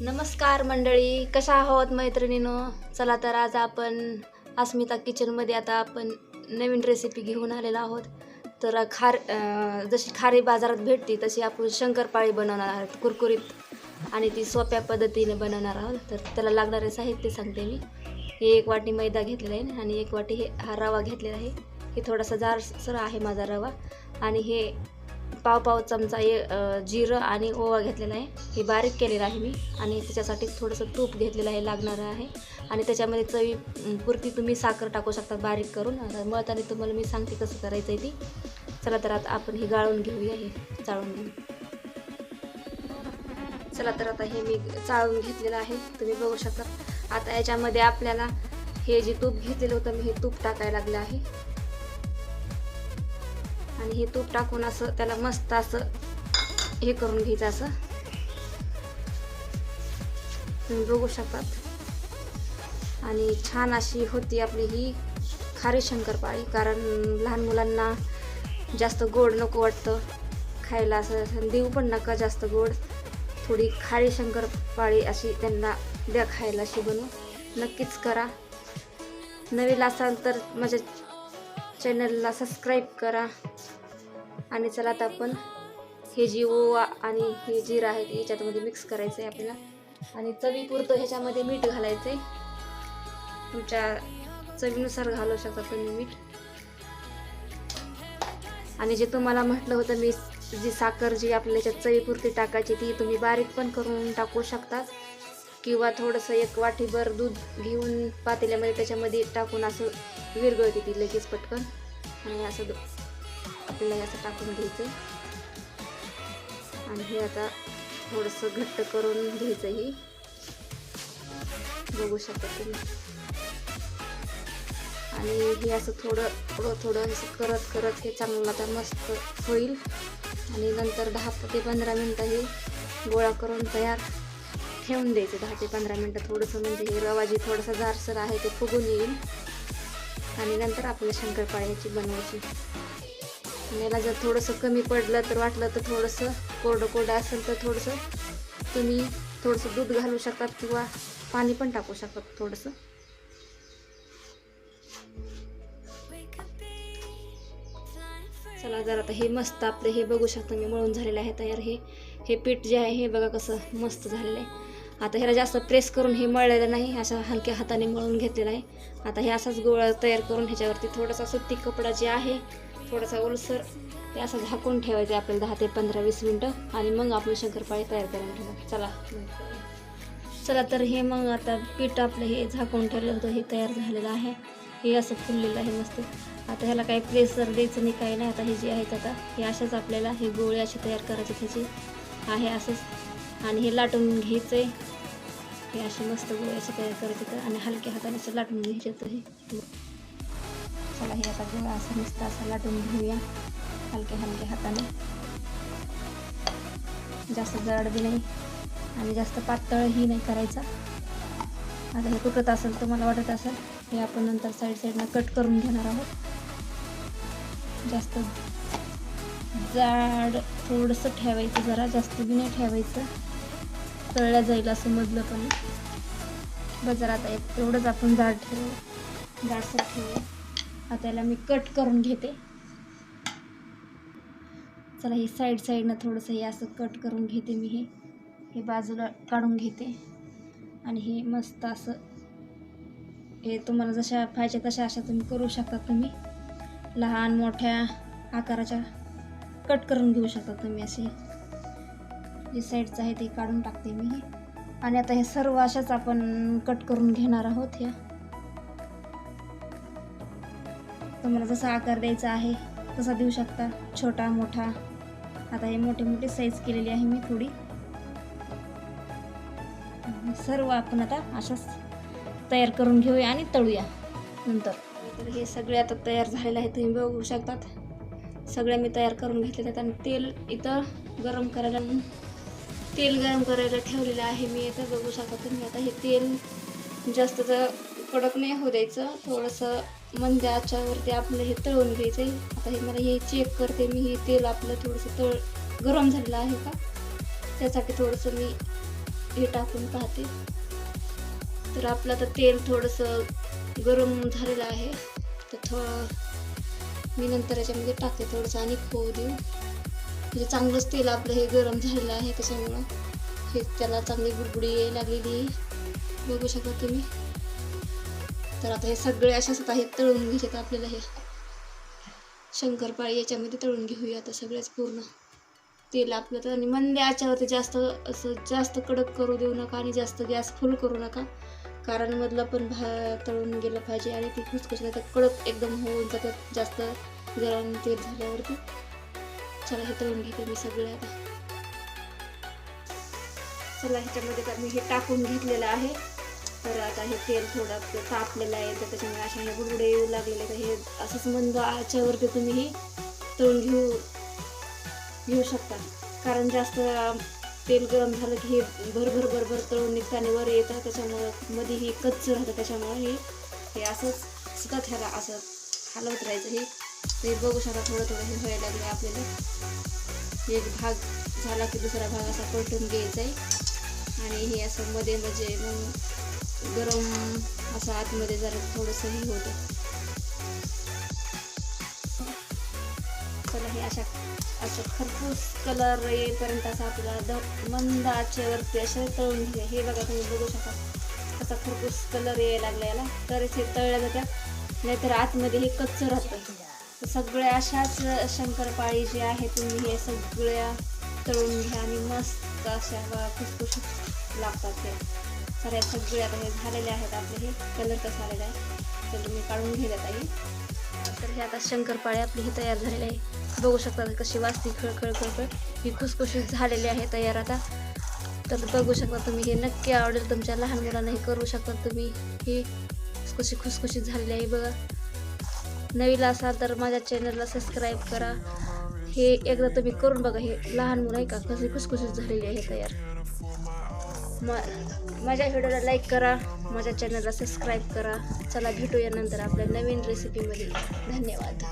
नमस्कार मंडळी कशा आहोत मैत्रिणीनो? चला तर आज आपण अस्मिता किचनमध्ये आता आपण नवीन रेसिपी घेऊन आलेलो आहोत. तर खार जशी खारी बाजारात भेटते तशी आपण शंकरपाळी बनवणार आहोत कुरकुरीत. आणि ती सोप्या पद्धतीने बनवणार आहोत. तर त्याला लागणारे साहित्य सांगते मी. हे एक वाटी मैदा घेतलेला आहे आणि एक वाटी हे हा रवा घेतलेला आहे. हे थोडासा जारसर आहे माझा रवा. आणि हे पाव पाव चमचा हे जिरं आणि ओवा घेतलेला आहे. हे बारीक केलेलं आहे मी आणि त्याच्यासाठी थोडंसं तूप घेतलेलं आहे लागणारं आहे. आणि त्याच्यामध्ये चवी पुरती तुम्ही साखर टाकू शकता बारीक करून. मळताना तुम्हाला मी सांगते कसं करायचं आहे ती. चला तर आता आपण हे गाळून घेऊया हे चाळून घेऊ चला तर आता हे मी चाळून घेतलेलं आहे. तुम्ही बघू शकता. आता याच्यामध्ये आपल्याला हे जे तूप घेतलेलं होतं मी हे तूप टाकायला लागलं आहे. आणि हे तूप टाकून असं त्याला मस्त असं हे करून घ्यायचं असं. तुम्ही बघू शकतात. आणि छान अशी होती आपली ही खारी शंकरपाळी कारण लहान मुलांना जास्त गोड नको वाटतं खायला असं असं देऊ पण नका जास्त गोड. थोडी खारी शंकरपाळी अशी त्यांना द्या खायला अशी बनवू नक्कीच करा. नवीन असाल तर माझ्या चॅनलला सबस्क्राईब करा. आणि चला आता आपण हे जी ओवा आणि हे जिरं आहे ते याच्यामध्ये मिक्स करायचं आहे आपल्याला. आणि चवीपुरतं ह्याच्यामध्ये मीठ घालायचं आहे. तुमच्या चवीनुसार घालू शकता तुम्ही मीठ. आणि जे तुम्हाला म्हटलं होतं मी जी साखर जी आपल्या याच्यात चवीपुरती टाकायची ती तुम्ही बारीक पण करून टाकू शकता. किंवा थोडंसं एक वाटीभर दूध घेऊन पातेल्यामध्ये त्याच्यामध्ये टाकून असं विरघळते ती लगेच पटकन. आणि असं आपल्याला असं टाकून घ्यायचं आणि हे आता थोडंसं घट्ट करून घ्यायचं ही बघू शकता तुम्ही. आणि हे असं थोडं थोडं थोडं असं करत करत हे चांगलं आता मस्त होईल. आणि नंतर दहा ते पंधरा मिनटं हे गोळा करून तयार ठेवून द्यायचं. दहा ते पंधरा मिनटं थोडंसं म्हणजे हे रवा जे थोडंसं जारसर आहे ते फुगून येईल. आणि नंतर आपल्या शंकरपाळ्याची बनवायची. याला जर थोडंसं कमी पडलं तर वाटलं तर थोडंसं कोरडं कोरडं असेल तर थोडंसं तुम्ही थोडंसं दूध घालू शकतात किंवा पाणी पण टाकू शकतात थोडंसं. चला जर आता हे मस्त आपलं हे बघू शकता मी मळून झालेलं आहे तयार हे. हे पीठ जे आहे हे बघा कसं मस्त झालेलं आहे. आता ह्याला जास्त प्रेस करून हे मळलेलं नाही अशा हलक्या हाताने मळून घेतलेलं आहे. आता हे असाच गोळा तयार करून ह्याच्यावरती थोडासा सुती कपडा जे आहे थोडासा ओलसर ते असं झाकून ठेवायचं आहे आपल्याला दहा ते पंधरा वीस मिनटं आणि मग आपण शंकरपाळी तयार करून ठेवा चला. चला तर हे मग आता पीठ आपलं हे झाकून ठेवलं होतं हे तयार झालेलं आहे. हे असं फुललेलं आहे मस्त. आता ह्याला काही प्रेसर द्यायचं नाही काही नाही. आता हे जे आहेत आता हे अशाच आपल्याला हे गोळे असे तयार करायचे त्याची आहे असंच. आणि हे लाटून घ्यायचं आहे हे असे मस्त गोळे असे तयार करायचे तर आणि हलक्या हाताने असं लाटून घ्यायचे तर हे. चला हे आता गोळा असं मस्त असं लाटून घेऊया. हलक्या हलक्या हाताने. जास्त जड बी नाही आणि जास्त पातळही नाही करायचा. आता हे तुटत असेल तर मला वाटत असेल हे आपण नंतर साईड साईडनं कट करून घेणार आहोत. जास्त जाड थोडंसं ठेवायचं जरा जास्त बी नाही ठेवायचं. तळल्या जाईल असं मधलं पण. बाजारात एक तेवढंच आपण जाड ठेवू. जाडसर ठेवू. त्याला मी कट करून घेते. चला हे साईड साईडनं थोडंसं हे असं कट करून घेते मी हे. हे बाजूला काढून घेते. आणि हे मस्त असं हे तुम्हाला जशा पाहिजे तशा अशा तुम्ही करू शकता तुम्ही. लहान मोठ्या आकाराच्या कट करून घेऊ शकता तुम्ही असे. जे साईडचं आहे ते काढून टाकते मी आणि आता हे सर्व अशाच आपण कट करून घेणार आहोत ह्या तुम्हाला जसा आकार द्यायचा आहे तसा देऊ शकता. छोटा मोठा. आता हे मोठे मोठे साईज केलेली आहे मी थोडी. सर्व आपण आता अशाच तयार करून घेऊया आणि तळूया नंतर. तर हे सगळे आता तयार झालेले आहे तुम्ही बघू शकतात. सगळे मी तयार करून घेतलेले आहेत आणि तेल इथं गरम करायला तेल गरम करायला ठेवलेलं आहे मी. इथं बघू शकता तुम्ही आता हे तेल जास्त तर कडक नाही होऊ द्यायचं. थोडंसं मंद आच्यावरती आपलं हे तळून घ्यायचं आहे आता हे मला हे चेक करते. मी हे तेल आपलं थोडंसं तळ गरम झालेलं आहे का? त्यासाठी थोडंसं मी हे टाकून पाहते. तर आपलं आता तेल थोडंसं गरम झालेलं आहे. तर थोडं मी नंतर याच्यामध्ये टाकते थोडंसं आणि खोऊ देऊ. म्हणजे चांगलंच तेल आपलं हे गरम झालेलं आहे त्याच्यामुळं. हे त्याला चांगली गुडगुडी लागलेली आहे. बघू शकता तुम्ही. तर आता हे सगळे अशाच आता हे तळून घ्यायचे आपल्याला हे. शंकरपाळी याच्यामध्ये तळून घेऊया आता सगळ्याच पूर्ण. तेल आपलं तर आणि मंद याच्यावरती जास्त असं जास्त कडक करू देऊ नका आणि जास्त गॅस फुल करू नका. कारण मधलं पण भा तळून गेलं पाहिजे आणि ती खुसखुशीत आता कडक एकदम होऊन जातात जास्त गरम तेल झाल्यावरती. चला हे तळून घेते मी सगळे आता. चला ह्याच्यामध्ये तर मी हे टाकून घेतलेलं आहे. तर आता हे तेल थोडं तापलेलं आहे तर त्याच्यामुळे अशा हे बुडबुडे येऊ लागलेले तर हे असंच मंद आच्यावरती तुम्ही हे तळून घेऊ घेऊ शकता. कारण जास्त तेल गरम झालं की हे भरभर भरभर तळून निघताने वर येतं. त्याच्यामुळं मध्ये हे कच्चं राहतं. त्याच्यामुळं हे हे असंच सतत ह्याला असं हलवत राहायचं. हे ते बघू शकता थोडं थोडं हे व्हायला लागलं आपल्याला. एक भाग झाला की दुसरा भाग असा पलटून घ्यायचा आहे आणि हे असं मध्ये म्हणजे मग गरम असं आतमध्ये जरा थोडंसं हे होतं. चला हे अशा असं खरपूस कलर येईपर्यंत असं आपल्याला द मंद आचेवरती असे तळून घ्या हे बघा तुम्ही बघू शकता. असा खरपूस कलर यायला लागला याला. तरच हे तळल्या जात्या. नाहीतर आतमध्ये हे कच्चं राहतं. सगळ्या अशाच शंकरपाळी जे आहे तुम्ही हे सगळ्या तळून घ्या आणि मस्त अशा खुसखुशीत लागतात ते साऱ्या हे सगळे आता हे झालेले आहेत आपले हे कलर कसा आलेला आहे तर मी काढून घेण्यात आहे तर हे आता शंकरपाळे आपली हे तयार झालेले आहे बघू शकता कशी वाजती खळखळ खळखळ ही खुसखुशीत झालेली आहे. तयार आता तर बघू शकता तुम्ही हे नक्की आवडेल तुमच्या लहान मुलांना हे करू शकता तुम्ही. हे कशी खुसखुशीत झालेली आहे बघा. नवीन असाल तर माझ्या चॅनलला सबस्क्राईब करा. हे एकदा तुम्ही करून बघा हे लहान मुलं आहे का? कसे खुसखुशीत झालेली आहे तयार. म माझ्या व्हिडिओला लाईक करा माझ्या चॅनलला सबस्क्राईब करा. चला भेटूया नंतर आपल्या नवीन रेसिपीमध्ये धन्यवाद.